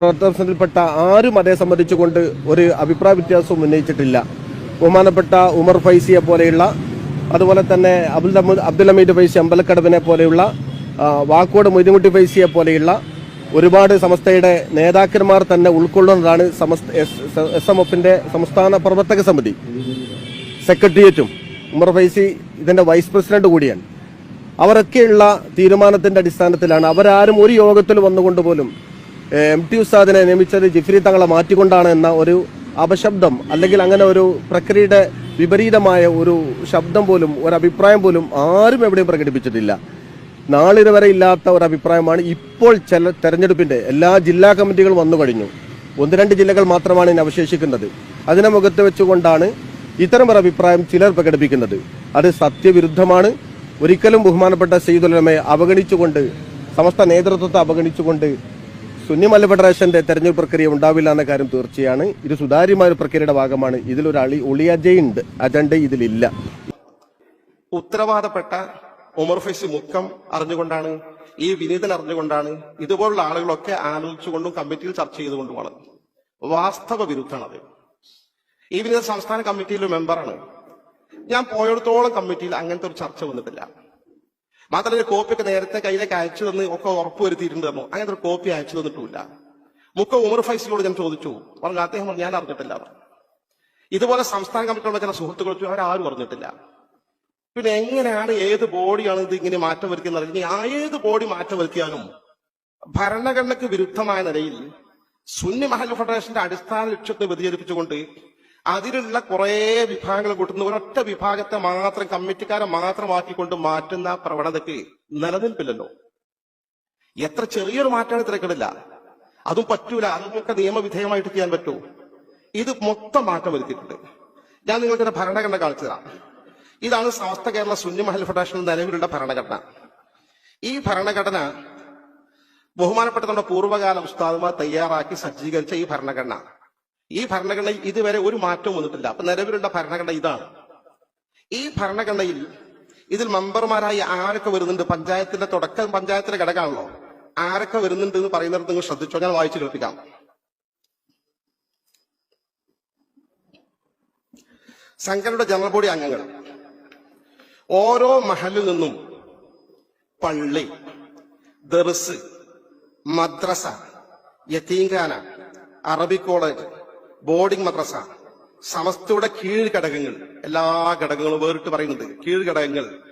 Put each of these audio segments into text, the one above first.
പ്രവർത്തനത്തിൽപ്പെട്ട ആരും അതേ സംബന്ധിച്ചുകൊണ്ട് ഒരു അഭിപ്രായ വ്യത്യാസവും ഉന്നയിച്ചിട്ടില്ല. ബഹുമാനപ്പെട്ട ഉമർ ഫൈസിയെ പോലെയുള്ള അതുപോലെ തന്നെ അബ്ദുൽ അബ്ദുൽ ഹമീദ് ഫൈസി അമ്പലക്കടവിനെ പോലെയുള്ള വാക്കോട് മൊയ്തുകുട്ടി ഫൈസിയെ പോലെയുള്ള ഒരുപാട് സമസ്തയുടെ നേതാക്കന്മാർ തന്നെ ഉൾക്കൊള്ളുന്നതാണ് സമസ്ത എസ് എം എഫിന്റെ സംസ്ഥാന പ്രവർത്തക സമിതി. സെക്രട്ടേറിയറ്റും ഉമർ ഫൈസി ഇതിന്റെ വൈസ് പ്രസിഡന്റ് കൂടിയാണ്. അവരൊക്കെയുള്ള തീരുമാനത്തിന്റെ അടിസ്ഥാനത്തിലാണ് അവരാരും ഒരു യോഗത്തിൽ വന്നുകൊണ്ട് പോലും എം ടി ഉസ്താദിനെ നിയമിച്ചത് ജിഫ്രി തങ്ങളെ മാറ്റിക്കൊണ്ടാണ് എന്ന ഒരു അപശബ്ദം അല്ലെങ്കിൽ അങ്ങനെ ഒരു പ്രക്രിയയുടെ വിപരീതമായ ഒരു ശബ്ദം പോലും ഒരു അഭിപ്രായം പോലും ആരും എവിടെയും പ്രകടിപ്പിച്ചിട്ടില്ല. നാളിത് വരെ ഇല്ലാത്ത ഒരു അഭിപ്രായമാണ് ഇപ്പോൾ ചില തെരഞ്ഞെടുപ്പിന്റെ എല്ലാ ജില്ലാ കമ്മിറ്റികളും വന്നു കഴിഞ്ഞു. ഒന്ന് രണ്ട് ജില്ലകൾ മാത്രമാണ് ഇനി അവശേഷിക്കുന്നത്. അതിനെ മുഖത്ത് വെച്ചുകൊണ്ടാണ് ഇത്തരം ഒരു അഭിപ്രായം ചിലർ പ്രകടിപ്പിക്കുന്നത്. അത് സത്യവിരുദ്ധമാണ്. ഒരിക്കലും ബഹുമാനപ്പെട്ട സെയ്ദുലമയെ അവഗണിച്ചുകൊണ്ട് സമസ്ത നേതൃത്വത്തെ അവഗണിച്ചുകൊണ്ട് സുന്നി മല്ല ഫെഡറേഷന്റെ തെരഞ്ഞെടുപ്പ് പ്രക്രിയ ഉണ്ടാവില്ല എന്ന കാര്യം തീർച്ചയാണ്. ഇത് സുതാര്യമായ ഒരു പ്രക്രിയയുടെ ഭാഗമാണ്. ഇതിലൊരു അളി അജയുണ്ട് അജണ്ട ഇതിലില്ല. ഉത്തരവാദപ്പെട്ട ഉമർ ഫൈസ് മുഖം അറിഞ്ഞുകൊണ്ടാണ് ഈ വിനീതൻ അറിഞ്ഞുകൊണ്ടാണ് ഇതുപോലുള്ള ആളുകളൊക്കെ ആലോചിച്ചുകൊണ്ടും കമ്മിറ്റിയിൽ ചർച്ച ചെയ്തുകൊണ്ടുമാണ്. വാസ്തവ വിരുദ്ധമാണത് ഈ വിനീത സംസ്ഥാന കമ്മിറ്റിയിലെ മെമ്പറാണ്. ഞാൻ പോയിടത്തോളം കമ്മിറ്റിയിൽ അങ്ങനത്തെ ഒരു ചർച്ച വന്നിട്ടില്ല. മാത്രമല്ല ഒരു കോപ്പിയൊക്കെ നേരത്തെ കയ്യിലേക്ക് അയച്ചു തന്ന് ഒക്കെ ഉറപ്പ് വരുത്തിയിട്ടുണ്ട് തന്നു അങ്ങനത്തെ ഒരു കോപ്പി അയച്ചു തന്നിട്ടുമില്ല. മുക്ക ഉമർ ഫൈസിലോട് ഞാൻ ചോദിച്ചു. പറഞ്ഞു അദ്ദേഹം ഞാൻ അറിഞ്ഞിട്ടില്ല. ഇതുപോലെ സംസ്ഥാന കമ്മിറ്റിയുള്ള ചില സുഹൃത്തുക്കൾ അവരാരും അറിഞ്ഞിട്ടില്ല. പിന്നെ എങ്ങനെയാണ് ഏത് ബോഡിയാണ് ഇത് ഇങ്ങനെ മാറ്റം വരുത്തിയെന്ന് ആ ഏത് ബോഡി മാറ്റം വരുത്തിയാലും ഭരണഘടനയ്ക്ക് വിരുദ്ധമായ നിലയിൽ സുന്നി മഹൽ ഫെഡറേഷന്റെ അടിസ്ഥാന ലക്ഷ്യത്തെ വ്യതിചലിപ്പിച്ചുകൊണ്ട് അതിലുള്ള കുറേ വിഭാഗങ്ങൾ കൂട്ടുന്ന. ഒരൊറ്റ വിഭാഗത്തെ മാത്രം കമ്മിറ്റിക്കാരെ മാത്രമാക്കിക്കൊണ്ട് മാറ്റുന്ന പ്രവണതയ്ക്ക് നിലനിൽപ്പില്ലല്ലോ. എത്ര ചെറിയൊരു മാറ്റമാണ് തിരക്കിടില്ല. അതും പറ്റൂല. അതൊക്കെ നിയമവിധേയമായിട്ട് ചെയ്യാൻ പറ്റൂ. ഇത് മൊത്തം മാറ്റം വരുത്തിയിട്ടുണ്ട്. ഞാൻ നിങ്ങൾക്കൊരു ഭരണഘടന കാണിച്ചു തരാം. ഇതാണ് സമസ്ത കേരള സുന്നി മഹൽ ഫെഡറേഷൻ നിലവിലുള്ള ഭരണഘടന. ഈ ഭരണഘടന ബഹുമാനപ്പെട്ട നമ്മുടെ പൂർവകാല ഉസ്താദുമാർ തയ്യാറാക്കി സജ്ജീകരിച്ച ഈ ഭരണഘടന. ഈ ഭരണഘടനയിൽ ഇതുവരെ ഒരു മാറ്റവും വന്നിട്ടില്ല. അപ്പൊ നിലവിലുള്ള ഭരണഘടന ഇതാണ്. ഈ ഭരണഘടനയിൽ ഇതിൽ മെമ്പർമാരായി ആരൊക്കെ വരുന്നുണ്ട്? പഞ്ചായത്തിന്റെ തുടക്കം പഞ്ചായത്തിന്റെ ഘടകമാണല്ലോ. ആരൊക്കെ വരുന്നുണ്ട് എന്ന് പറയുന്നത് നിങ്ങൾ ശ്രദ്ധിച്ചോ? ഞാൻ വായിച്ചു കേൾപ്പിക്കാം. സംഘടനയുടെ ജനറൽ ബോഡി അംഗങ്ങൾ. ഓരോ മഹലിൽ നിന്നും പള്ളി ദർസ് മദ്രസ യത്തീങ്കാന അറബി കോളേജ് ബോർഡിംഗ് മദ്രസ. സമസ്തയുടെ കീഴ് ഘടകങ്ങൾ. എല്ലാ ഘടകങ്ങളും വേറിട്ട് പറയുന്നുണ്ട്. കീഴ് ഘടകങ്ങൾ.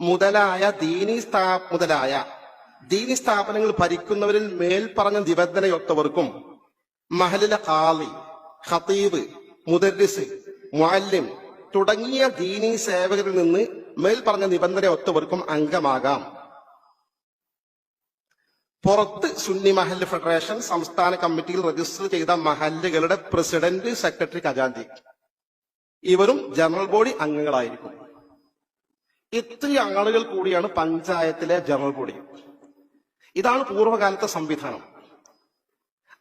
മുതലായ ദീനി സ്ഥാ മുതലായ ദീനി സ്ഥാപനങ്ങൾ ഭരിക്കുന്നവരിൽ മേൽപ്പറഞ്ഞ പറഞ്ഞ നിബന്ധനയൊത്തവർക്കും മഹലിലെ ഖാലി ഖതീബ് മുദരിസ് മുഅല്ലിം തുടങ്ങിയ ദീനി സേവകരിൽ നിന്ന് മേൽപ്പറഞ്ഞ നിബന്ധനയൊത്തവർക്കും അംഗമാകാം. പുറത്ത് സുന്നി മഹല്ല് ഫെഡറേഷൻ സംസ്ഥാന കമ്മിറ്റിയിൽ രജിസ്റ്റർ ചെയ്ത മഹല്ലുകളുടെ പ്രസിഡന്റ് സെക്രട്ടറി ഖജാന്തി. ഇവരും ജനറൽ ബോഡി അംഗങ്ങളായിരിക്കും. ഇത്രയും ആളുകൾ കൂടിയാണ് പഞ്ചായത്തിലെ ജനറൽ ബോഡി ഇതാണ് പൂർവകാലത്തെ സംവിധാനം.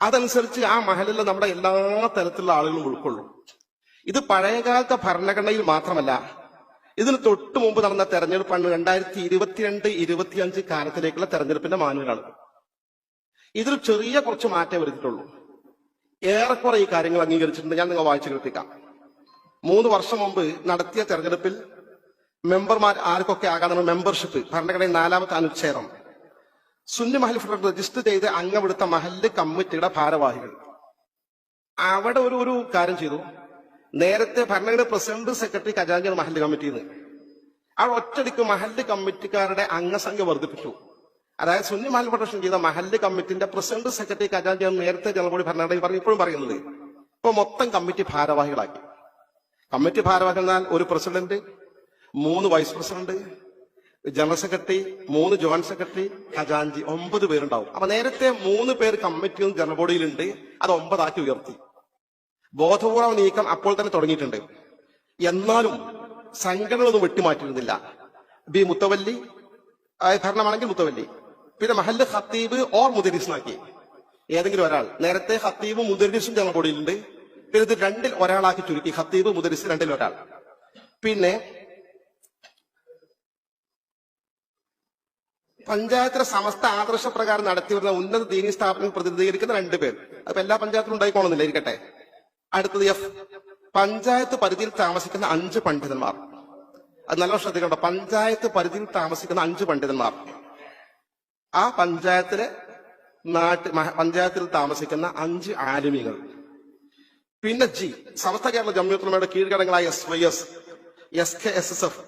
അതനുസരിച്ച് ആ മഹലിൽ നമ്മുടെ എല്ലാ തരത്തിലുള്ള ആളുകളും ഉൾക്കൊള്ളും. ഇത് പഴയകാലത്തെ ഭരണഘടനയിൽ മാത്രമല്ല ഇതിന് തൊട്ടു മുമ്പ് നടന്ന തെരഞ്ഞെടുപ്പാണ് രണ്ടായിരത്തി ഇരുപത്തിരണ്ട് ഇരുപത്തിയഞ്ച് കാലത്തിലേക്കുള്ള തെരഞ്ഞെടുപ്പിന്റെ മാനുവലാണ്. ഇതിൽ ചെറിയ കുറച്ച് മാറ്റം വരുത്തിയിട്ടുള്ളൂ. ഏറെക്കുറെ ഈ കാര്യങ്ങൾ അംഗീകരിച്ചിട്ടുണ്ട്. ഞാൻ നിങ്ങൾ വായിച്ചു കേൾപ്പിക്കാം. മൂന്ന് വർഷം മുമ്പ് നടത്തിയ തെരഞ്ഞെടുപ്പിൽ മെമ്പർമാർ ആർക്കൊക്കെ ആകാതെ മെമ്പർഷിപ്പ് ഭരണഘടനയിൽ നാലാമത്തെ അനുച്ഛേദം. സുന്നി മഹൽ ഫ്രണ്ട് രജിസ്റ്റർ ചെയ്ത് അംഗമെടുത്ത മഹല്ല് കമ്മിറ്റിയുടെ ഭാരവാഹികൾ. അവിടെ ഒരു ഒരു കാര്യം ചെയ്തു. നേരത്തെ ഭരണഘടന പ്രസിഡന്റ് സെക്രട്ടറി ഖജാൻജി മഹല്ല് കമ്മിറ്റിന്ന്. അവിടെ ഒറ്റടിക്ക് മഹല്ല് കമ്മിറ്റിക്കാരുടെ അംഗസംഖ്യ വർദ്ധിപ്പിച്ചു. അതായത് സുന്നി മഹൽ ഫെഡറേഷൻ ചെയ്ത മഹല്ല് കമ്മിറ്റിന്റെ പ്രസിഡന്റ് സെക്രട്ടറി ഖജാൻജി നേരത്തെ ജനറൽ ബോഡി ഭരണഘടനയിൽ പറഞ്ഞു ഇപ്പോഴും പറയുന്നത് ഇപ്പൊ മൊത്തം കമ്മിറ്റി ഭാരവാഹികളാക്കി. കമ്മിറ്റി ഭാരവാഹികൾ എന്നാൽ ഒരു പ്രസിഡന്റ് മൂന്ന് വൈസ് പ്രസിഡന്റ് ജനറൽ സെക്രട്ടറി മൂന്ന് ജോയിന്റ് സെക്രട്ടറി ഖജാൻജി ഒമ്പത് പേരുണ്ടാവും. അപ്പൊ നേരത്തെ മൂന്ന് പേര് കമ്മിറ്റിയും ജനറൽ ബോഡിയിലുണ്ട് അത് ഒമ്പതാക്കി ഉയർത്തി. ബോധപൂർവ നീക്കം അപ്പോൾ തന്നെ തുടങ്ങിയിട്ടുണ്ട്. എന്നാലും സംഘടനകളൊന്നും വെട്ടിമാറ്റിയിരുന്നില്ല. ബി മുത്തവല്ലി ഭരണമാണെങ്കിൽ മുത്തവല്ലി. പിന്നെ മഹല്ല് ഖത്തീബ് ഓർ മുദരിസിനാക്കി ഏതെങ്കിലും ഒരാൾ. നേരത്തെ ഖത്തീബും മുദരിസും ഞങ്ങൾ കൂടിയിട്ടുണ്ട് പിന്നെ ഇത് രണ്ടിൽ ഒരാളാക്കി ചുരുക്കി. ഖത്തീബ് മുദരിസ് രണ്ടിൽ ഒരാൾ. പിന്നെ പഞ്ചായത്തിലെ സമസ്ത ആദർശപ്രകാരം നടത്തിവരുന്ന ഉന്നത ദീനീ സ്ഥാപനം പ്രതിനിധീകരിക്കുന്ന രണ്ടുപേർ അപ്പൊ എല്ലാ പഞ്ചായത്തിലും ഉണ്ടായിക്കോണമെന്നില്ല ഇരിക്കട്ടെ. അടുത്തത് എഫ്. പഞ്ചായത്ത് പരിധിയിൽ താമസിക്കുന്ന അഞ്ച് പണ്ഡിതന്മാർ. അത് നല്ല ശ്രദ്ധിക്കണ്ട പഞ്ചായത്ത് പരിധിയിൽ താമസിക്കുന്ന അഞ്ച് പണ്ഡിതന്മാർ. ആ പഞ്ചായത്തിലെ നാട്ട് പഞ്ചായത്തിൽ താമസിക്കുന്ന അഞ്ച് ആലിമികൾ പിന്നെ ജി സമസ്ത കേരള ജമ്മിയത്തുലമയുടെ കീഴ്ഘടകങ്ങളായ S Y S S K S S F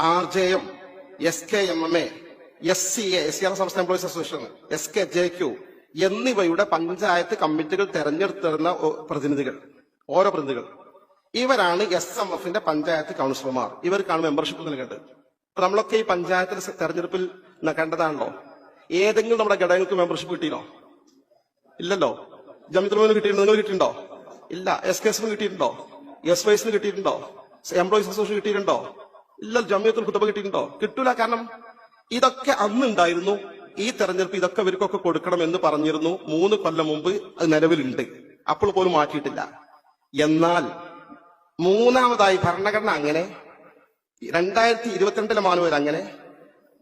R J M S K M M A S C A S Kerala സംസ്ഥാന employees association S K J Q എന്നിവയുടെ പഞ്ചായത്ത് കമ്മിറ്റികൾ തെരഞ്ഞെടുത്തിരുന്ന പ്രതിനിധികൾ ഓരോ പ്രതിനിധികൾ. ഇവരാണ് എസ് എം എഫിന്റെ പഞ്ചായത്ത് കൗൺസിലർമാർ. ഇവർക്കാണ് മെമ്പർഷിപ്പ് നൽകേണ്ടത്. നമ്മളൊക്കെ ഈ പഞ്ചായത്തിൽ തെരഞ്ഞെടുപ്പിൽ കണ്ടതാണല്ലോ. ഏതെങ്കിലും നമ്മുടെ ഘടകങ്ങൾക്ക് മെമ്പർഷിപ്പ് കിട്ടിയോ ഇല്ലല്ലോ. ജമിത്രമോന് കിട്ടിയിട്ടുണ്ടോ? നിങ്ങൾ കിട്ടിയിട്ടുണ്ടോ? ഇല്ല. എസ് കെ എസിന് കിട്ടിയിട്ടുണ്ടോ? എസ് വൈസിന് കിട്ടിയിട്ടുണ്ടോ? എംപ്ലോയീസ് അസോസിയേഷൻ കിട്ടിയിട്ടുണ്ടോ? ഇല്ല. ജമിയത്തിൽ കുത്തബ കിട്ടിയിട്ടുണ്ടോ? കിട്ടൂല. കാരണം ഇതൊക്കെ അന്ന് ഉണ്ടായിരുന്നു ഈ തെരഞ്ഞെടുപ്പ് ഇതൊക്കെ ഇവർക്കൊക്കെ കൊടുക്കണം എന്ന് പറഞ്ഞിരുന്നു. മൂന്ന് കൊല്ലം മുമ്പ് അത് നിലവിലുണ്ട്. അപ്പോൾ പോലും മാറ്റിയിട്ടില്ല. എന്നാൽ മൂന്നാമതായി ഭരണഘടന അങ്ങനെ രണ്ടായിരത്തി ഇരുപത്തിരണ്ടിലെ മാനുവൽ അങ്ങനെ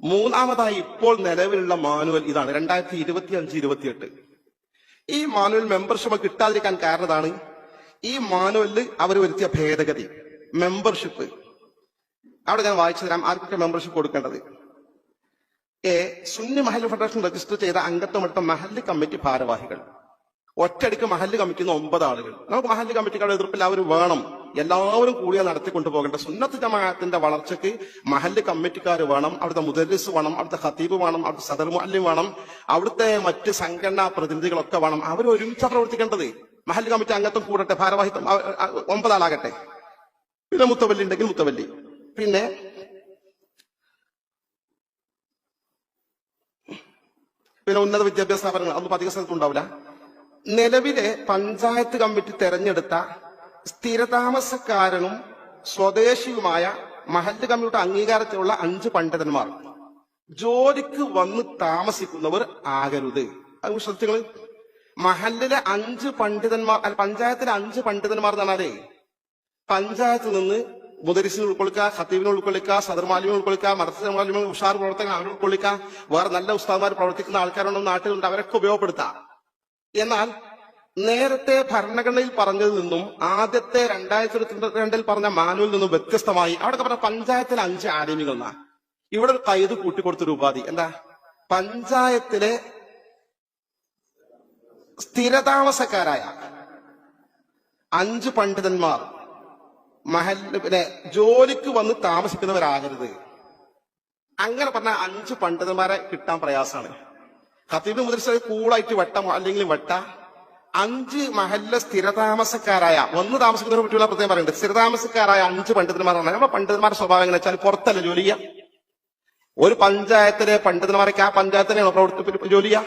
മൂന്നാമതായി ഇപ്പോൾ നിലവിലുള്ള മാനുവൽ ഇതാണ് രണ്ടായിരത്തി ഇരുപത്തി അഞ്ച് ഇരുപത്തിയെട്ട്. ഈ മാനുവൽ മെമ്പർഷിപ്പ് കിട്ടാതിരിക്കാൻ കാരണതാണ് ഈ മാനുവലിൽ അവർ വരുത്തിയ ഭേദഗതി മെമ്പർഷിപ്പ്. അവിടെ ഞാൻ വായിച്ചു തരാം ആർക്കൊക്കെ മെമ്പർഷിപ്പ് കൊടുക്കേണ്ടത്. എ സുന്നി മഹല്ല് ഫെഡറേഷൻ രജിസ്റ്റർ ചെയ്ത അംഗത്വമെടുത്ത മഹല്ല് കമ്മിറ്റി ഭാരവാഹികൾ. ഒറ്റയടിക്ക് മഹല്ല് കമ്മിറ്റിന്ന് ഒമ്പത് ആളുകൾ. നമുക്ക് മഹല്ല് കമ്മിറ്റിക്കാരുടെ എതിർപ്പിൽ അവർ വേണം. എല്ലാവരും കൂടിയ നടത്തിക്കൊണ്ടു പോകേണ്ട. സുന്നത്ത് ജമാഅത്തിന്റെ വളർച്ചയ്ക്ക് മഹല്ല് കമ്മിറ്റിക്കാർ വേണം അവിടുത്തെ മുദരിസ് വേണം അവിടുത്തെ ഖത്തീബ് വേണം അവിടുത്തെ സദർ മുഅല്ലിം വേണം അവിടുത്തെ മറ്റ് സംഘടനാ പ്രതിനിധികളൊക്കെ വേണം. അവർ ഒരുമിച്ച് പ്രവർത്തിക്കേണ്ടത് മഹല്ല് കമ്മിറ്റി അംഗത്വം കൂടട്ടെ ഭാരവാഹിത്വം ഒമ്പതാളാകട്ടെ. പിന്നെ മുത്തവല്ലി ഉണ്ടെങ്കിൽ മുത്തവല്ലി. പിന്നെ പിന്നെ ഉന്നത വിദ്യാഭ്യാസ സ്ഥാപനങ്ങൾ അതൊന്നും അധിക സ്ഥലത്തുണ്ടാവില്ല. നിലവിലെ പഞ്ചായത്ത് കമ്മിറ്റി തെരഞ്ഞെടുത്ത സ്ഥിരതാമസക്കാരനും സ്വദേശിയുമായ മഹല്ല് കമ്മിയുടെ അംഗീകാരത്തിലുള്ള അഞ്ച് പണ്ഡിതന്മാർ. ജോലിക്ക് വന്ന് താമസിക്കുന്നവർ ആകരുത്. അത് ശ്രദ്ധിച്ചങ്ങൾ മഹല്ലിലെ അഞ്ച് പണ്ഡിതന്മാർ അല്ല പഞ്ചായത്തിലെ അഞ്ച് പണ്ഡിതന്മാർ എന്ന് പഞ്ചായത്തിൽ നിന്ന് മുദരിസിനെ ഉൾക്കൊള്ളിക്കുക ഖത്തീബിനെ ഉൾക്കൊള്ളിക്കുക സദർമാലിമിനെ ഉൾക്കൊള്ളിക്കുക മർത്തസ ഉഷാർ പ്രവർത്തകർ അവരെ ഉൾക്കൊള്ളിക്കുക വേറെ നല്ല ഉസ്താദ്മാർ പ്രവർത്തിക്കുന്ന ആൾക്കാരുണ്ടെന്ന് നാട്ടിലുണ്ട് അവരൊക്കെ ഉപയോഗപ്പെടുത്താം. എന്നാൽ നേരത്തെ ഭരണഘടനയിൽ പറഞ്ഞതിൽ നിന്നും ആദ്യത്തെ രണ്ടായിരത്തി ഇരുപത്തിരണ്ടിൽ പറഞ്ഞ മാനുവിൽ നിന്നും വ്യത്യസ്തമായി അവിടെ പറഞ്ഞ പഞ്ചായത്തിലെ അഞ്ച് ആലിമികൾ എന്നാ ഇവിടെ ഒരു കൈത് കൂട്ടിക്കൊടുത്തൊരു ഉപാധി. എന്താ? പഞ്ചായത്തിലെ സ്ഥിരതാമസക്കാരായ അഞ്ച് പണ്ഡിതന്മാർ മഹൽ പിന്നെ ജോലിക്ക് വന്ന് താമസിക്കുന്നവരാകരുത്. അങ്ങനെ പറഞ്ഞ അഞ്ച് പണ്ഡിതന്മാരെ കിട്ടാൻ പ്രയാസമാണ്. ഖത്തീബ് മുദ്രസ കൂളായിട്ട് വെട്ട അല്ലെങ്കിൽ വെട്ട? അഞ്ച് മഹല്ല സ്ഥിരതാമസക്കാരായ ഒന്ന് താമസിക്കുന്നവരെ പറ്റിയുള്ള പ്രത്യേകം പറയുന്നുണ്ട്. സ്ഥിരതാമസക്കാരായ അഞ്ച് പണ്ഡിതന്മാരാണ് നമ്മുടെ പണ്ഡിതന്മാരുടെ സ്വഭാവം എങ്ങനെ വെച്ചാൽ പുറത്തല്ല ജോലി ചെയ്യാം ഒരു പഞ്ചായത്തിലെ പണ്ഡിതന്മാരൊക്കെ ആ പഞ്ചായത്തിനെയാണ് പ്രവർത്തി ജോലി ചെയ്യുക.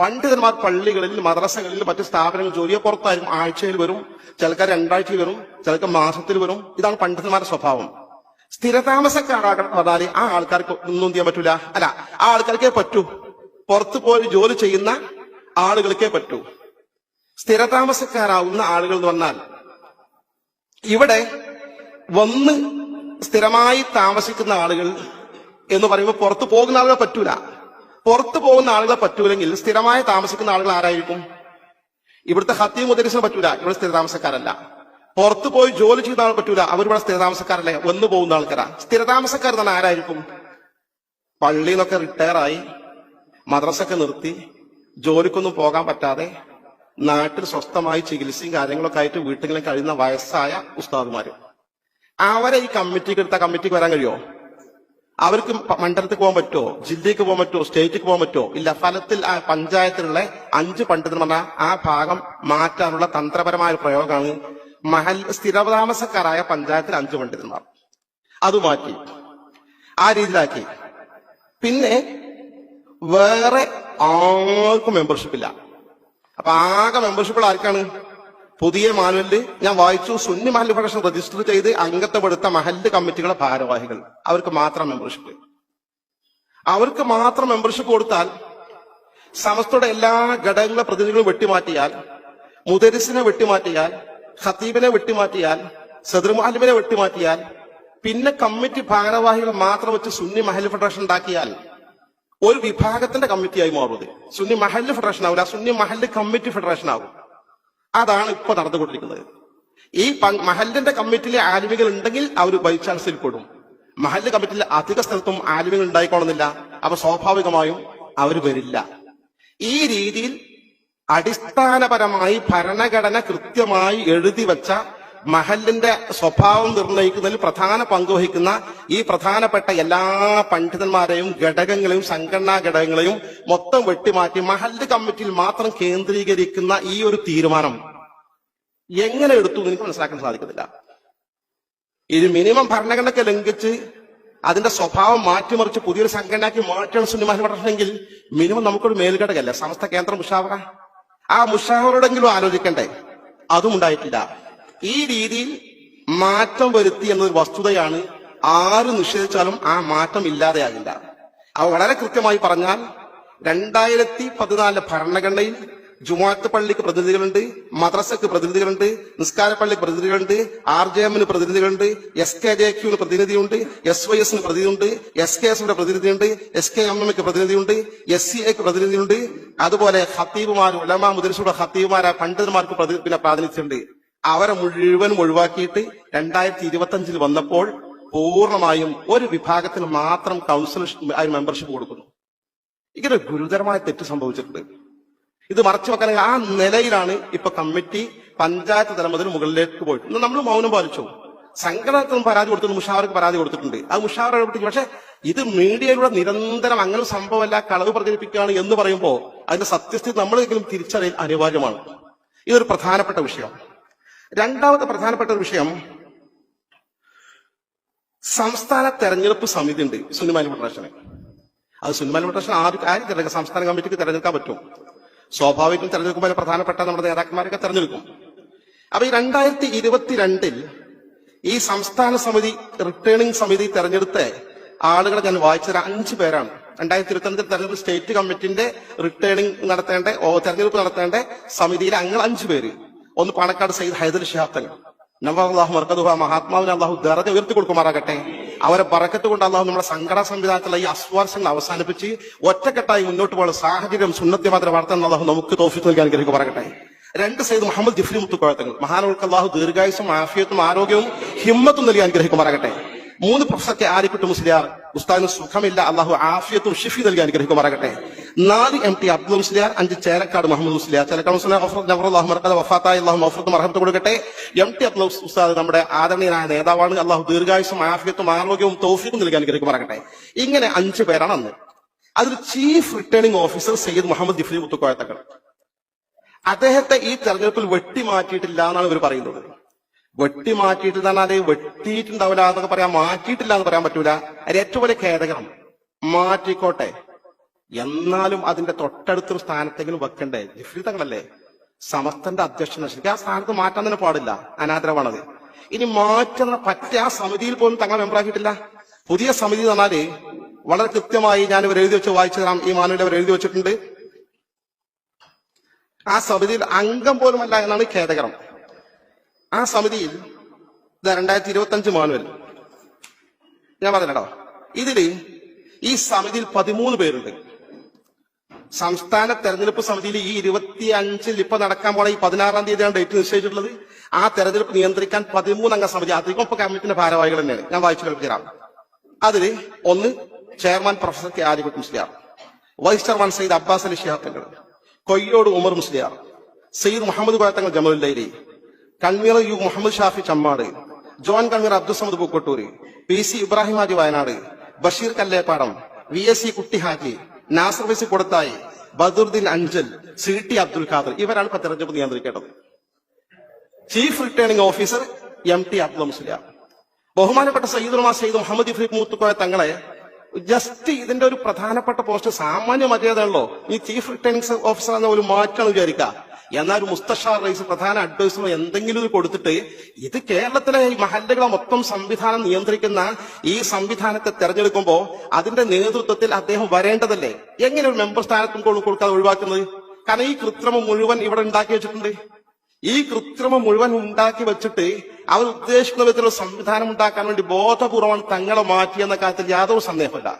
പണ്ഡിതന്മാർ പള്ളികളിൽ മദ്രസകളിൽ മറ്റു സ്ഥാപനങ്ങൾ ജോലിയെ പുറത്തായിരിക്കും ആഴ്ചയിൽ വരും. ചിലക്കാർ രണ്ടാഴ്ചയിൽ വരും. ചിലക്ക് മാസത്തിൽ വരും. ഇതാണ് പണ്ഡിതന്മാരുടെ സ്വഭാവം. സ്ഥിരതാമസക്കാരാകണം അതായത് ആ ആൾക്കാർക്ക് ഒന്നും ചെയ്യാൻ പറ്റൂല. അല്ല ആ ആൾക്കാർക്കേ പറ്റൂ. പുറത്തു പോയി ജോലി ചെയ്യുന്ന ആളുകൾക്കേ പറ്റൂ. സ്ഥിരതാമസക്കാരാവുന്ന ആളുകൾ എന്ന് പറഞ്ഞാൽ ഇവിടെ വന്ന് സ്ഥിരമായി താമസിക്കുന്ന ആളുകൾ എന്ന് പറയുമ്പോൾ പുറത്തു പോകുന്ന ആളുകളെ പറ്റൂല. പുറത്തു പോകുന്ന ആളുകളെ പറ്റൂലെങ്കിൽ സ്ഥിരമായി താമസിക്കുന്ന ആളുകൾ ആരായിരിക്കും? ഇവിടുത്തെ ഹത്തി മുദരിസിന് പറ്റൂല. ഇവിടെ സ്ഥിരതാമസക്കാരല്ല. പുറത്തു പോയി ജോലി ചെയ്യുന്ന ആൾ പറ്റൂല. അവരിവിടെ സ്ഥിരതാമസക്കാരല്ലേ? വന്നു പോകുന്ന ആൾക്കാരാ. സ്ഥിരതാമസക്കാർ തന്നെ ആരായിരിക്കും? പള്ളിയിൽ നിന്നൊക്കെ റിട്ടയർ ആയി മദ്രസൊക്കെ നിർത്തി ജോലിക്കൊന്നും പോകാൻ പറ്റാതെ നാട്ടിൽ സ്വസ്ഥമായി ചികിത്സയും കാര്യങ്ങളൊക്കെ ആയിട്ട് വീട്ടിലും കഴിയുന്ന വയസ്സായ ഉസ്താദുമാര്. അവരെ ഈ കമ്മിറ്റിക്ക് എടുത്ത കമ്മിറ്റിക്ക് വരാൻ കഴിയുമോ അവർക്ക് മണ്ഡലത്തിൽ പോകാൻ പറ്റുമോ ജില്ലയ്ക്ക് പോകാൻ പറ്റുമോ സ്റ്റേറ്റിക്ക് പോകാൻ പറ്റുമോ ഇല്ല ഫലത്തിൽ ആ പഞ്ചായത്തിലുള്ള അഞ്ച് പണ്ഡിതന്മാർ ആ ഭാഗം മാറ്റാനുള്ള തന്ത്രപരമായ പ്രയോഗമാണ് മഹൽ സ്ഥിരതാമസക്കാരായ പഞ്ചായത്തിൽ അഞ്ച് പണ്ഡിതന്മാർ. അത് മാറ്റി. ആ രീതിയിലാക്കി. പിന്നെ വേറെ ആർക്കും മെമ്പർഷിപ്പ് ഇല്ല. അപ്പൊ ആകെ മെമ്പർഷിപ്പുകൾ ആർക്കാണ്? പുതിയ മാനുവലിൽ ഞാൻ വായിച്ചു സുന്നി മഹൽ ഫെഡറേഷൻ രജിസ്റ്റർ ചെയ്ത് അംഗത്വപ്പെടുത്ത മഹല്ല് കമ്മിറ്റികളെ ഭാരവാഹികൾ. അവർക്ക് മാത്രം മെമ്പർഷിപ്പ് അവർക്ക് മാത്രം മെമ്പർഷിപ്പ് കൊടുത്താൽ സമസ്തയുടെ എല്ലാ ഘടകങ്ങളെ പ്രതിനിധികളും വെട്ടിമാറ്റിയാൽ മുദരിസിനെ വെട്ടിമാറ്റിയാൽ ഖത്തീബിനെ വെട്ടിമാറ്റിയാൽ സദർമാലിമിനെ വെട്ടിമാറ്റിയാൽ പിന്നെ കമ്മിറ്റി ഭാരവാഹികൾ മാത്രം വെച്ച് സുന്നി മഹൽ ഫെഡറേഷൻ ഉണ്ടാക്കിയാൽ ഒരു വിഭാഗത്തിന്റെ കമ്മിറ്റിയായി മാറുന്നത്. സുന്നി മഹല്ല് ഫെഡറേഷൻ ആവില്ല സുന്നി മഹല്ല് കമ്മിറ്റി ഫെഡറേഷൻ ആകും അതാണ് ഇപ്പൊ നടന്നുകൊണ്ടിരിക്കുന്നത്. ഈ മഹല്ലിന്റെ കമ്മിറ്റിയിലെ ആലുവികൾ ഉണ്ടെങ്കിൽ അവർ ബൈ ചാൻസിൽ പെടും. മഹല്ല് കമ്മിറ്റിയിലെ അധിക സ്ഥലത്തും ആലുവികൾ ഉണ്ടായിക്കോളുന്നില്ല. അപ്പൊ സ്വാഭാവികമായും അവർ വരില്ല. ഈ രീതിയിൽ അടിസ്ഥാനപരമായി ഭരണഘടന കൃത്യമായി എഴുതി വെച്ച മഹലിന്റെ സ്വഭാവം നിർണയിക്കുന്നതിൽ പ്രധാന പങ്ക് വഹിക്കുന്ന ഈ പ്രധാനപ്പെട്ട എല്ലാ പണ്ഡിതന്മാരെയും ഘടകങ്ങളെയും സംഘടനാ ഘടകങ്ങളെയും മൊത്തം വെട്ടിമാറ്റി മഹല്ല് കമ്മിറ്റിയിൽ മാത്രം കേന്ദ്രീകരിക്കുന്ന ഈ ഒരു തീരുമാനം എങ്ങനെ എടുത്തു എനിക്ക് മനസ്സിലാക്കാൻ സാധിക്കുന്നില്ല. ഇത് മിനിമം ഭരണഘടനയ്ക്ക് ലംഘിച്ച് അതിന്റെ സ്വഭാവം മാറ്റിമറിച്ച് പുതിയൊരു സംഘടനയ്ക്ക് മാറ്റണം സുന്നിമാൻ പറഞ്ഞെങ്കിൽ മിനിമം നമുക്കൊരു മേൽഘടകല്ലേ സമസ്ത കേന്ദ്ര മുഷാവറ ആ മുഷാവറോടെങ്കിലും ആലോചിക്കണ്ടേ? അതും ഉണ്ടായിട്ടില്ല. ഈ രീതിയിൽ മാറ്റം വരുത്തി എന്നൊരു വസ്തുതയാണ് ആര് നിഷേധിച്ചാലും ആ മാറ്റം ഇല്ലാതെയാകില്ല. അവ വളരെ കൃത്യമായി പറഞ്ഞാൽ രണ്ടായിരത്തി പതിനാലിലെ ഭരണഘടനയിൽ ജുമാത്ത് പള്ളിക്ക് പ്രതിനിധികളുണ്ട് മദ്രസക്ക് പ്രതിനിധികളുണ്ട് നിസ്കാര പള്ളിക്ക് പ്രതിനിധികളുണ്ട് ആർ ജെ എമ്മിന് പ്രതിനിധികളുണ്ട് എസ് കെ ജെ ക്യുവിന് പ്രതിനിധിയുണ്ട് എസ് വൈ എസിന് പ്രതിനിധിയുണ്ട് എസ് കെ എസിന്റെ പ്രതിനിധിയുണ്ട് എസ് കെ എം എമ്മിക്ക് പ്രതിനിധിയുണ്ട് എസ് സി എക്ക് പ്രതിനിധിയുണ്ട്. അതുപോലെ ഹത്തീബുമാർ ഉലമ മുതിർച്ചയുടെ ഹത്തീബുമാരായ പണ്ഡിതന്മാർക്ക് പിന്നെ പ്രാതിനിധ്യമുണ്ട്. അവരെ മുഴുവനും ഒഴിവാക്കിയിട്ട് രണ്ടായിരത്തി ഇരുപത്തി വന്നപ്പോൾ പൂർണമായും ഒരു വിഭാഗത്തിന് മാത്രം കൗൺസിൽ മെമ്പർഷിപ്പ് കൊടുക്കുന്നു. ഇങ്ങനെ ഗുരുതരമായ തെറ്റ് സംഭവിച്ചിട്ടുണ്ട്. ഇത് മറച്ചു വെക്കാൻ ആ നിലയിലാണ് ഇപ്പൊ കമ്മിറ്റി പഞ്ചായത്ത് തലം മുതൽ മുകളിലേക്ക് പോയിട്ടുണ്ട് നമ്മൾ മൗനം പാലിച്ചു. സംഘടനത്തിനും പരാതി കൊടുത്തിട്ടുണ്ട് മുഷാവർക്ക് പരാതി കൊടുത്തിട്ടുണ്ട്. ആ മുഷാവർ ഇടപെട്ടു പക്ഷെ ഇത് മീഡിയയിലൂടെ നിരന്തരം അങ്ങനെ സംഭവമല്ല കളവ് പ്രചരിപ്പിക്കുകയാണ് എന്ന് പറയുമ്പോൾ അതിന്റെ സത്യസ്ഥിതി നമ്മളെങ്കിലും തിരിച്ചറിയാൻ അനിവാര്യമാണ്. ഇതൊരു പ്രധാനപ്പെട്ട വിഷയം. രണ്ടാമത്തെ പ്രധാനപ്പെട്ട ഒരു വിഷയം സംസ്ഥാന തെരഞ്ഞെടുപ്പ് സമിതി ഉണ്ട് സുനിമാലി ഫെഡറേഷന് അത് സുനിമാലി ഫെഡറേഷൻ ആദ്യം ആരും തിരഞ്ഞെടുക്കും സംസ്ഥാന കമ്മിറ്റിക്ക് തിരഞ്ഞെടുക്കാൻ പറ്റും. സ്വാഭാവികം തിരഞ്ഞെടുക്കുമ്പോൾ പ്രധാനപ്പെട്ട നമ്മുടെ നേതാക്കന്മാരൊക്കെ തിരഞ്ഞെടുക്കും. അപ്പൊ ഈ രണ്ടായിരത്തി ഇരുപത്തിരണ്ടിൽ ഈ സംസ്ഥാന സമിതി റിട്ടേണിംഗ് സമിതി തെരഞ്ഞെടുത്ത ആളുകളെ ഞാൻ വായിച്ചത് അഞ്ച് പേരാണ്. രണ്ടായിരത്തി ഇരുപത്തിരണ്ടിൽ തെരഞ്ഞെടുപ്പ് സ്റ്റേറ്റ് കമ്മിറ്റിന്റെ റിട്ടേണിംഗ് നടത്തേണ്ട തെരഞ്ഞെടുപ്പ് നടത്തേണ്ട സമിതിയിലെ അങ്ങനെ അഞ്ചു പേര്. ഒന്ന് പാണക്കാട് സയ്യിദ് ഹൈദർ ഷിഹാബ് നവാബ് മർക്കദുഹ മഹാത്മാവിനെ അള്ളാഹു ദറജ ഉയർത്തി കൊടുക്കുമാറാകട്ടെ അവരെ പറക്കത്ത് കൊണ്ട് അള്ളാഹു നമ്മുടെ സംഘടനാ സംവിധാനത്തിലുള്ള ഈ അസ്വാർശങ്ങൾ അവസാനിപ്പിച്ച് ഒറ്റക്കെട്ടായി മുന്നോട്ട് പോകുന്ന സാഹചര്യം സുന്നത്യമാത്ര വളർത്താൻ അള്ളാഹു നമുക്ക് തോഫിക്ക് നൽകാൻ അനുഗ്രഹിക്കുമാറാകട്ടെ. രണ്ട് സൈദ് മുഹമ്മദ് ജിഫ്രി മുത്തുക്കോഴത്തങ്ങൾ മഹാനവർക്ക് അള്ളാഹു ദീർഘായുസും ആഫിയത്തും ആരോഗ്യവും ഹിമ്മത്തും നൽകി അനുഗ്രഹിക്കുമാറാകട്ടെ. മൂന്ന് പ്രൊഫസർ കെ മുസ്ലിയാർ ഉസ്താദിന് സുഖമില്ല അള്ളാഹു ആഫിയത്തും ഷിഫി നൽകി അനുഗ്രഹിക്കുമാറാകട്ടെ. നാല് എം ടി അബ്ദുൽ മുസ്ലിയാർ അഞ്ച് ചേരക്കാട് മുഹമ്മദ് മുസ്ലിയാർ. ചേലക്കാട് മുസ്ലിം വഫാത്തായി. അള്ളാഹു മഫ്രത്ത് മറഹത്ത് കൊടുക്കട്ടെ. എം ടി അബ്ദുൽ ഉസ്താദ് നമ്മുടെ ആദരണീയനായ നേതാവാണ്. അള്ളാഹു ദീർഘായുസും ആഫിയത്തും ആരോഗ്യവും തൗഫീഖും നൽകി അനുഗ്രഹിക്കുമാറാകട്ടെ. ഇങ്ങനെ അഞ്ച് പേരാണ് അന്ന് അതിൽ chief returning officer Sayyid Muhammad Jifri മുത്തുക്കോയത്തക്കൾ. അദ്ദേഹത്തെ ഈ തെരഞ്ഞെടുപ്പിൽ വെട്ടിമാറ്റിയിട്ടില്ല എന്നാണ് ഇവർ പറയുന്നത്. വെട്ടിമാറ്റിയിട്ട് തന്നെ അതെ വെട്ടിയിട്ടുണ്ടാവില്ല എന്നൊക്കെ പറയാം മാറ്റിയിട്ടില്ല എന്ന് പറയാൻ പറ്റൂല. അതിൽ ഏറ്റവും വലിയ ഖേദകരം മാറ്റിക്കോട്ടെ. എന്നാലും അതിന്റെ തൊട്ടടുത്തൊരു സ്ഥാനത്തെങ്കിലും വെക്കണ്ടേ? ജിഫ്രി തങ്ങളല്ലേ സമസ്തന്റെ അധ്യക്ഷൻ ശരിക്കും ആ സ്ഥാനത്ത് മാറ്റാൻ തന്നെ പാടില്ല അനാദരവാണത്. ഇനി മാറ്റുന്ന പറ്റ ആ സമിതിയിൽ പോലും തങ്ങൾ മെമ്പറാക്കിയിട്ടില്ല പുതിയ സമിതി എന്ന് പറഞ്ഞാൽ വളരെ കൃത്യമായി ഞാൻ ഇവർ എഴുതി വെച്ച് വായിച്ചു തരാം ഈ മാനുവിൽ അവർ എഴുതി വെച്ചിട്ടുണ്ട്. ആ സമിതിയിൽ അംഗം പോലുമല്ല എന്നാണ് ഖേദകരം. ആ സമിതിയിൽ രണ്ടായിരത്തി ഇരുപത്തി അഞ്ച് മാനുവൽ. ഞാൻ പറഞ്ഞോ ഇതിൽ ഈ സമിതിയിൽ പതിമൂന്ന് പേരുണ്ട്. സംസ്ഥാന തെരഞ്ഞെടുപ്പ് സമിതിയിൽ ഈ ഇരുപത്തി അഞ്ചിൽ ഇപ്പൊ നടക്കാൻ പോണ ഈ പതിനാറാം തീയതിയാണ് ഡേറ്റ് നിശ്ചയിച്ചിട്ടുള്ളത്. ആ തെരഞ്ഞെടുപ്പ് നിയന്ത്രിക്കാൻ പതിമൂന്നംഗ സമിതി അധികം ഇപ്പൊ കമ്മിറ്റിന്റെ ഭാരവാഹികൾ തന്നെയാണ്. ഞാൻ വായിച്ചു കേൾപ്പിക്കാം അതിൽ ഒന്ന് chairman professor K Alikutty Musliyar vice chairman Sayyid Abbas Ali Shihab Thangal Koyyode Umar Musliyar Sayyid Muhammad Koyathangal Jamalullaili convener U Muhammad Shafi Chemmad joint convener Abdul Samad Pookkottur P C Ibrahim Haji Wayanad Basheer Kallepadam V S C Kutty Haji Nasar വൈസി കൊടുത്തായി Badruddin Anchal C T Abdul Khader ഇവരാണ് തെരഞ്ഞെടുപ്പ് നിയന്ത്രിക്കേണ്ടത്. Chief returning officer M T Abdul Musliyar ബഹുമാനപ്പെട്ട സയ്യിദുൽമാ സയ്യിദ് മുഹമ്മദ് ഇഫ്രീഖ് മൂത്തുക്കോയ തങ്ങളെ just ഇതിന്റെ ഒരു പ്രധാനപ്പെട്ട post സാമാന്യ മര്യാദയുള്ളോ ഈ ചീഫ് റിട്ടേണിംഗ് ഓഫീസർ എന്ന ഒരു മാറ്റാണ് വിചാരിക്കുക. എന്നാൽ ഒരു മുസ്തഷാർ റൈസ് പ്രധാന അഡ്വൈസറോ എന്തെങ്കിലും കൊടുത്തിട്ട് ഇത് കേരളത്തിലെ ഈ മഹല്ലുകളെ മൊത്തം സംവിധാനം നിയന്ത്രിക്കുന്ന ഈ സംവിധാനത്തെ തെരഞ്ഞെടുക്കുമ്പോൾ അതിന്റെ നേതൃത്വത്തിൽ അദ്ദേഹം വരേണ്ടതല്ലേ? എങ്ങനെ ഒരു മെമ്പർ സ്ഥാനത്തും കൊടുക്കാതെ ഒഴിവാക്കുന്നത്? കാരണം ഈ കൃത്രിമം മുഴുവൻ ഇവിടെ ഉണ്ടാക്കി വെച്ചിട്ടുണ്ട്. ഈ കൃത്രിമം മുഴുവൻ ഉണ്ടാക്കി വെച്ചിട്ട് അവർ ഉദ്ദേശിക്കുന്ന വിധത്തിലുള്ള സംവിധാനം ഉണ്ടാക്കാൻ വേണ്ടി ബോധപൂർവമാണ് തങ്ങളെ മാറ്റിയെന്ന കാര്യത്തിൽ യാതൊരു സന്ദേഹമില്ല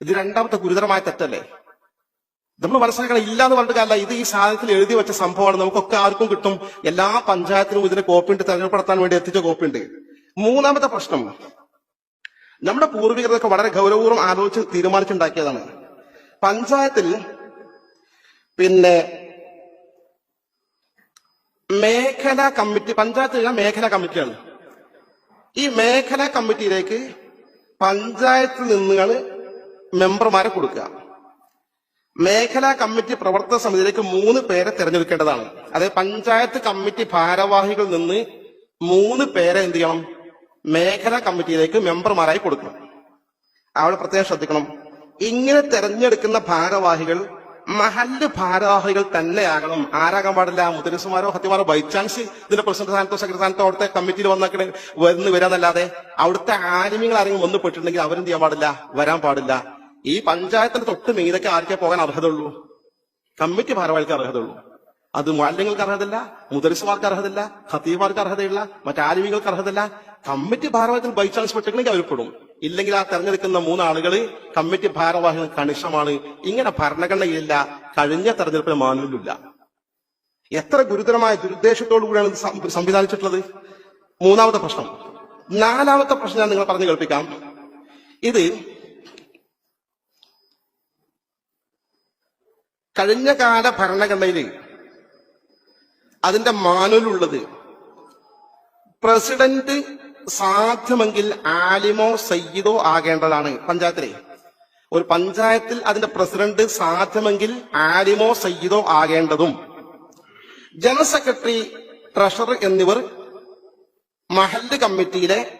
ഇത് രണ്ടാമത്തെ ഗുരുതരമായ തെറ്റല്ലേ? നമ്മൾ മനസ്സിലാക്കണം ഇല്ല എന്ന് പറഞ്ഞിട്ട് കാര്യമില്ല. ഇത് ഈ സാധനത്തിൽ എഴുതി വെച്ച സംഭവമാണ്. നമുക്കൊക്കെ ആർക്കും കിട്ടും. എല്ലാ പഞ്ചായത്തിനും ഇതിന് കോപ്പിയുണ്ട് തെരഞ്ഞെടുപ്പ് നടത്താൻ വേണ്ടി എത്തിച്ച കോപ്പി ഉണ്ട്. മൂന്നാമത്തെ പ്രശ്നം. നമ്മുടെ പൂർവികരൊക്കെ വളരെ ഗൗരവപൂർവം ആലോചിച്ച് തീരുമാനിച്ചുണ്ടാക്കിയതാണ്. പഞ്ചായത്തിൽ പിന്നെ മേഖലാ കമ്മിറ്റി പഞ്ചായത്ത് മേഖലാ കമ്മിറ്റിയാണ്. ഈ മേഖലാ കമ്മിറ്റിയിലേക്ക് പഞ്ചായത്തിൽ നിന്നുകൾ മെമ്പർമാരെ കൊടുക്കുക. മേഖലാ കമ്മിറ്റി പ്രവർത്തന സമിതിയിലേക്ക് മൂന്ന് പേരെ തിരഞ്ഞെടുക്കേണ്ടതാണ്. അതായത് പഞ്ചായത്ത് കമ്മിറ്റി ഭാരവാഹികളിൽ നിന്ന് മൂന്ന് പേരെ എന്ത് ചെയ്യണം? മേഖലാ കമ്മിറ്റിയിലേക്ക് മെമ്പർമാരായി കൊടുക്കണം. അവിടെ പ്രത്യേകം ശ്രദ്ധിക്കണം. ഇങ്ങനെ തെരഞ്ഞെടുക്കുന്ന ഭാരവാഹികൾ മഹല്ല് ഭാരവാഹികൾ തന്നെയാകണം. ആരാകാൻ പാടില്ല? മുദ്രസുമാരോ ഹത്യമാരോ ബൈ ചാൻസ് ഇതിന്റെ പ്രസിഡന്റ് സ്ഥാനത്തോ സെക്രട്ടറി സ്ഥാനത്തോ അവിടുത്തെ കമ്മിറ്റിയിൽ വന്നൊക്കെ വന്ന് വരാന്നല്ലാതെ അവിടുത്തെ ആനിമങ്ങൾ ആരെങ്കിലും വന്ന് പെട്ടിട്ടുണ്ടെങ്കിൽ അവരെന്ത് ചെയ്യാൻ പാടില്ല? വരാൻ പാടില്ല. ഈ പഞ്ചായത്തിന്റെ തൊട്ട് മീതൊക്കെ ആർക്കേ പോകാൻ അർഹതയുള്ളൂ? കമ്മിറ്റി ഭാരവാഹികൾക്ക് അർഹതയുള്ളൂ. അത് മാലിന്യങ്ങൾക്ക് അർഹതല്ല മുദരിസുമാർക്ക് അർഹതയില്ല ഖത്തീമാർക്ക് അർഹതയില്ല മറ്റാലുവികൾക്ക് അർഹതയില്ല. കമ്മിറ്റി ഭാരവാഹികൾ ബൈ ചാൻസ് പെട്ടിട്ടുണ്ടെങ്കിൽ അവർ പെടും. ഇല്ലെങ്കിൽ ആ തെരഞ്ഞെടുക്കുന്ന മൂന്നാളുകൾ കമ്മിറ്റി ഭാരവാഹികൾ കണിഷമാണ് ഇങ്ങനെ ഭരണഘടനയില്ല കഴിഞ്ഞ തെരഞ്ഞെടുപ്പിന് മാനുവിലില്ല എത്ര ഗുരുതരമായ ദുരുദ്ദേശത്തോടു കൂടിയാണ് സംവിധാനിച്ചിട്ടുള്ളത്? മൂന്നാമത്തെ പ്രശ്നം. നാലാമത്തെ പ്രശ്നം ഞാൻ നിങ്ങൾ പറഞ്ഞു കേൾപ്പിക്കാം. ഇത് കഴിഞ്ഞ കാല ഭരണഘടനയിൽ അതിന്റെ മാനുലുള്ളത് പ്രസിഡന്റ് സാധ്യമെങ്കിൽ ആലിമോ സയ്യിദോ ആകേണ്ടതാണ്. പഞ്ചായത്തിലെ ഒരു പഞ്ചായത്തിൽ അതിന്റെ പ്രസിഡന്റ് സാധ്യമെങ്കിൽ ആലിമോ സയ്യിദോ ആകേണ്ടതും. ജനറൽ സെക്രട്ടറി ട്രഷറർ എന്നിവർ മഹല്ല് കമ്മിറ്റിയിലെ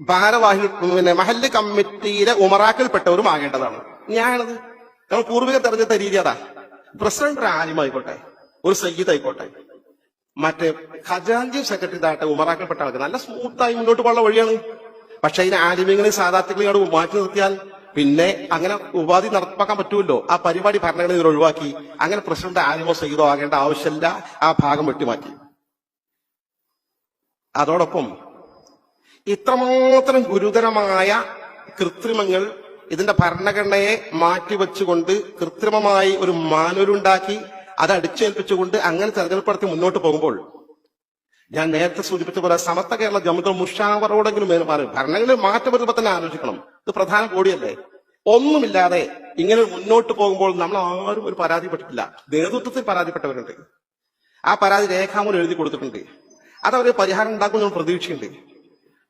ഭാരവാഹികൾ പിന്നെ മഹല്ല് കമ്മിറ്റിയിലെ ഉമറാക്കിൽപ്പെട്ടവരും ആകേണ്ടതാണ്. ഞാനത് നമ്മൾ പൂർവിക തെരഞ്ഞെടുത്ത രീതി അതാ. പ്രസിഡന്റ് ഒരു ആലിമായിക്കോട്ടെ ഒരു സയ്യിദ് ആയിക്കോട്ടെ. മറ്റേ ഖജാൻജി സെക്രട്ടറി താട്ടെ ഉമറാക്കപ്പെട്ട ആൾക്ക് നല്ല സ്മൂത്തായി മുന്നോട്ട് പോകാനുള്ള വഴിയാണ്. പക്ഷെ അതിന് ആലിമ്യങ്ങളെ സാധാർത്ഥികളെ അവിടെ മാറ്റി നിർത്തിയാൽ പിന്നെ അങ്ങനെ ഉപാധി നടപ്പാക്കാൻ പറ്റുമല്ലോ. ആ പരിപാടി ഭരണഘടന ഒഴിവാക്കി അങ്ങനെ പ്രസിഡന്റ് ആലിമോ സയ്യിദോ ആകേണ്ട ആവശ്യമില്ല ആ ഭാഗം വെട്ടിമാറ്റി. അതോടൊപ്പം ഇത്രമാത്രം ഗുരുതരമായ കൃത്രിമങ്ങൾ ഇതിന്റെ ഭരണഘടനയെ മാറ്റിവെച്ചുകൊണ്ട് കൃത്രിമമായി ഒരു മാനൂരുണ്ടാക്കി അത് അടിച്ചേൽപ്പിച്ചുകൊണ്ട് അങ്ങനെ തെരഞ്ഞെടുപ്പ് നടത്തി മുന്നോട്ട് പോകുമ്പോൾ ഞാൻ നേരത്തെ സൂചിപ്പിച്ച പോലെ സമസ്ത കേരള ജമുദ മുഷാവറോടെങ്കിലും മാറി. ഭരണങ്ങളിൽ മാറ്റം വരുമ്പോൾ തന്നെ ആലോചിക്കണം. ഇത് പ്രധാന കോടിയല്ലേ? ഒന്നുമില്ലാതെ ഇങ്ങനെ മുന്നോട്ട് പോകുമ്പോൾ നമ്മൾ ആരും ഒരു പരാതിപ്പെട്ടിട്ടില്ല നേതൃത്വത്തിൽ പരാതിപ്പെട്ടവരുണ്ട്. ആ പരാതി രേഖാമൂലം എഴുതി കൊടുത്തിട്ടുണ്ട്. അതവര് പരിഹാരം ഉണ്ടാക്കുമെന്ന് പ്രതീക്ഷയുണ്ട്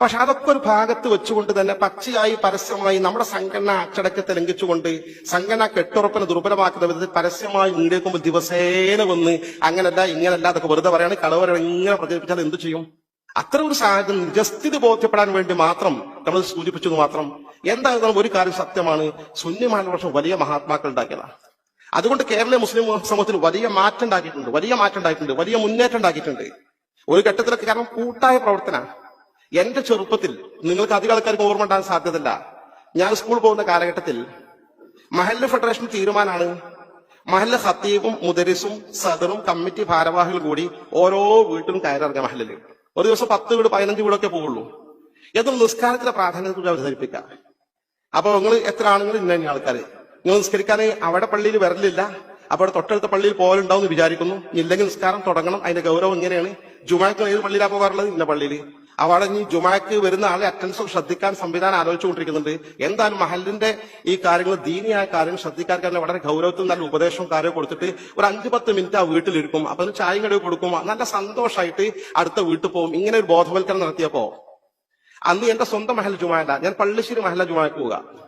പക്ഷെ അതൊക്കെ ഒരു ഭാഗത്ത് വെച്ചുകൊണ്ട് തന്നെ പച്ചയായി പരസ്യമായി നമ്മുടെ സംഘടന അച്ചടക്കത്തെ ലംഘിച്ചുകൊണ്ട് സംഘടന കെട്ടുറപ്പിനെ ദുർബലമാക്കുന്ന വിധത്തിൽ പരസ്യമായി മുന്നേക്കുമ്പോൾ ദിവസേന വന്ന് അങ്ങനല്ല ഇങ്ങനല്ല അതൊക്കെ വെറുതെ പറയാണ്. കളവര ഇങ്ങനെ പ്രചരിപ്പിച്ചാൽ എന്ത് ചെയ്യും? അത്ര ഒരു സാഹചര്യം നിജസ്ഥിതി ബോധ്യപ്പെടാൻ വേണ്ടി മാത്രം നമ്മൾ സൂചിപ്പിച്ചത് മാത്രം എന്തായാലും ഒരു കാര്യം സത്യമാണ്. സുന്നി വർഷം വലിയ മഹാത്മാക്കൾ ഉണ്ടാക്കിയതാണ്. അതുകൊണ്ട് കേരളീയ മുസ്ലിം സമൂഹത്തിൽ വലിയ മാറ്റം ഉണ്ടാക്കിയിട്ടുണ്ട്. വലിയ മാറ്റം ഉണ്ടാക്കിയിട്ടുണ്ട്. വലിയ മുന്നേറ്റം ഉണ്ടാക്കിയിട്ടുണ്ട്. ഒരു ഘട്ടത്തിലൊക്കെ കാരണം കൂട്ടായ പ്രവർത്തന എന്റെ ചെറുപ്പത്തിൽ നിങ്ങൾക്ക് അധികം ആൾക്കാർക്ക് ഓർമ്മ ഉണ്ടാകാൻ സാധ്യതയില്ല. ഞാൻ സ്കൂൾ പോകുന്ന കാലഘട്ടത്തിൽ മഹല്ല ഫെഡറേഷൻ തീരുമാനമാണ് മഹല്ല ഹത്തീബും മുദരിസും സദറും കമ്മിറ്റി ഭാരവാഹികളും കൂടി ഓരോ വീട്ടിലും കയറിറങ്ങിയ മഹല്ലിൽ. ഒരു ദിവസം പത്ത് വീട് പതിനഞ്ച് വീടൊക്കെ പോവുള്ളൂ. എന്നും നിസ്കാരത്തിന്റെ പ്രാധാന്യത്തെ കൂടി അവതരിപ്പിക്കുക. അപ്പൊ നിങ്ങൾ എത്ര ആളുകൾ ഇന്ന തന്നെ ആൾക്കാർ നിങ്ങൾ നിസ്കരിക്കാൻ അവിടെ പള്ളിയിൽ വരലില്ല. അപ്പൊ അവിടെ തൊട്ടടുത്ത പള്ളിയിൽ പോലുണ്ടാവും എന്ന് വിചാരിക്കുന്നു. ഇല്ലെങ്കിൽ നിസ്കാരം തുടങ്ങണം. അതിന്റെ ഗൗരവം ഇങ്ങനെയാണ്. ജുമാക്ക് ഏത് പള്ളിയിലാണ് പോകാറുള്ളത്? ഇന്ന പള്ളിയിൽ അവിടെ ഇനി ജുമാക്ക് വരുന്ന ആളെ അറ്റൻസ് ശ്രദ്ധിക്കാൻ സംവിധാനം ആലോചിച്ചുകൊണ്ടിരിക്കുന്നുണ്ട്. എന്തായാലും മഹലിന്റെ ഈ കാര്യങ്ങൾ ദീനിയായ കാര്യങ്ങൾ ശ്രദ്ധിക്കാൻ കാരണം വളരെ ഗൗരവത്തിൽ നല്ല ഉപദേശവും കാര്യവും കൊടുത്തിട്ട് ഒരു അഞ്ചു പത്ത് മിനിറ്റ് ആ വീട്ടിലിരിക്കും. അപ്പൊ ചായയും കടയിൽ കൊടുക്കും. നല്ല സന്തോഷമായിട്ട് അടുത്ത വീട്ടിൽ പോകും. ഇങ്ങനെ ഒരു ബോധവൽക്കരണം നടത്തിയപ്പോ അന്ന് എന്റെ സ്വന്തം മഹൽ ജുമാല ഞാൻ പള്ളിശ്ശേരി മഹല ജുമാക്ക് പോവുക.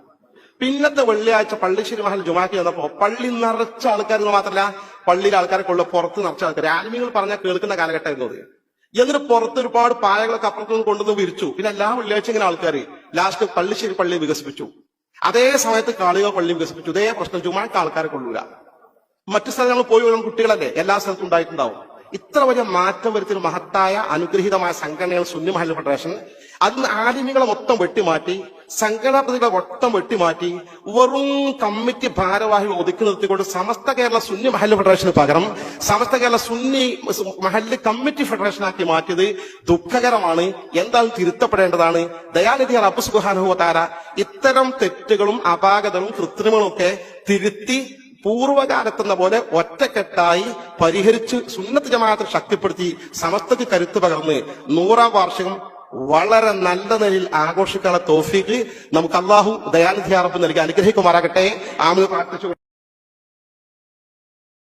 പിന്നത്തെ വെള്ളിയാഴ്ച പള്ളിശ്ശേരി മഹൽ ജുമാക്ക് ചെന്നപ്പോ പള്ളി നിറച്ച ആൾക്കാർ മാത്രമല്ല പള്ളിയിലെ ആൾക്കാരെ കൊള്ളു പുറത്ത് നിറച്ച ആൾക്കാർ ആലിമികൾ പറഞ്ഞാൽ കേൾക്കുന്ന കാലഘട്ടമായിരുന്നു അത്. എന്നിട്ട് പുറത്ത് ഒരുപാട് പായകളൊക്കെ അപ്പുറത്തു കൊണ്ടുവന്ന് വിരിച്ചു. പിന്നെ എല്ലാ വെള്ളിയാഴ്ച ഇങ്ങനെ ആൾക്കാർ ലാസ്റ്റ് പള്ളിശ്ശേരി പള്ളി വികസിപ്പിച്ചു. അതേ സമയത്ത് കാളിക പള്ളി വികസിപ്പിച്ചു. ഇതേ പ്രശ്നം ചുമ്മാക്ക് ആൾക്കാരെ കൊള്ളൂല. മറ്റു സ്ഥലങ്ങൾ പോയി വരുന്ന കുട്ടികളല്ലേ എല്ലാ സ്ഥലത്തും ഉണ്ടായിട്ടുണ്ടാവും. ഇത്ര വലിയ മാറ്റം വരുത്തിയൊരു മഹത്തായ അനുഗ്രഹീതമായ സംഘടനയാണ് സുന്നി മഹൽ ഫെഡറേഷൻ. അന്ന് ആലിമികളെ മൊത്തം വെട്ടിമാറ്റി സംഘടനാ പ്രതികളെ മൊത്തം വെട്ടിമാറ്റി വെറും കമ്മിറ്റി ഭാരവാഹികൾ ഒതുക്കി നിർത്തിക്കൊണ്ട് സമസ്ത കേരള സുന്നി മഹൽ ഫെഡറേഷന് പകരം സമസ്ത കേരള സുന്നി മഹല്ല് കമ്മിറ്റി ഫെഡറേഷൻ ഫെഡറേഷനാക്കി മാറ്റിയത് ദുഃഖകരമാണ്. എന്താണ് തിരുത്തപ്പെടേണ്ടതാണ്. ദയാനിധി റബ്ബ് സുഹാനുഭവത്താര ഇത്തരം തെറ്റുകളും അപാകതകളും കൃത്രിമങ്ങളും ഒക്കെ തിരുത്തി പൂർവകാലത്തെന്ന പോലെ ഒറ്റക്കെട്ടായി പരിഹരിച്ച് സുന്നത്ത് ജമാഅത്തെ ശക്തിപ്പെടുത്തി സമസ്തക്ക് കരുത്ത് പകർന്ന് നൂറാം വാർഷികം വളരെ നല്ല നിലയിൽ ആഘോഷിക്കാനുള്ള തോഫീക്ക് നമുക്ക് അള്ളാഹു ദയാനിധി അറപ്പ് നൽകി. അനുഗ്രഹിക്കുമാറാകട്ടെ. ആമു പ്രാർത്ഥിച്ചു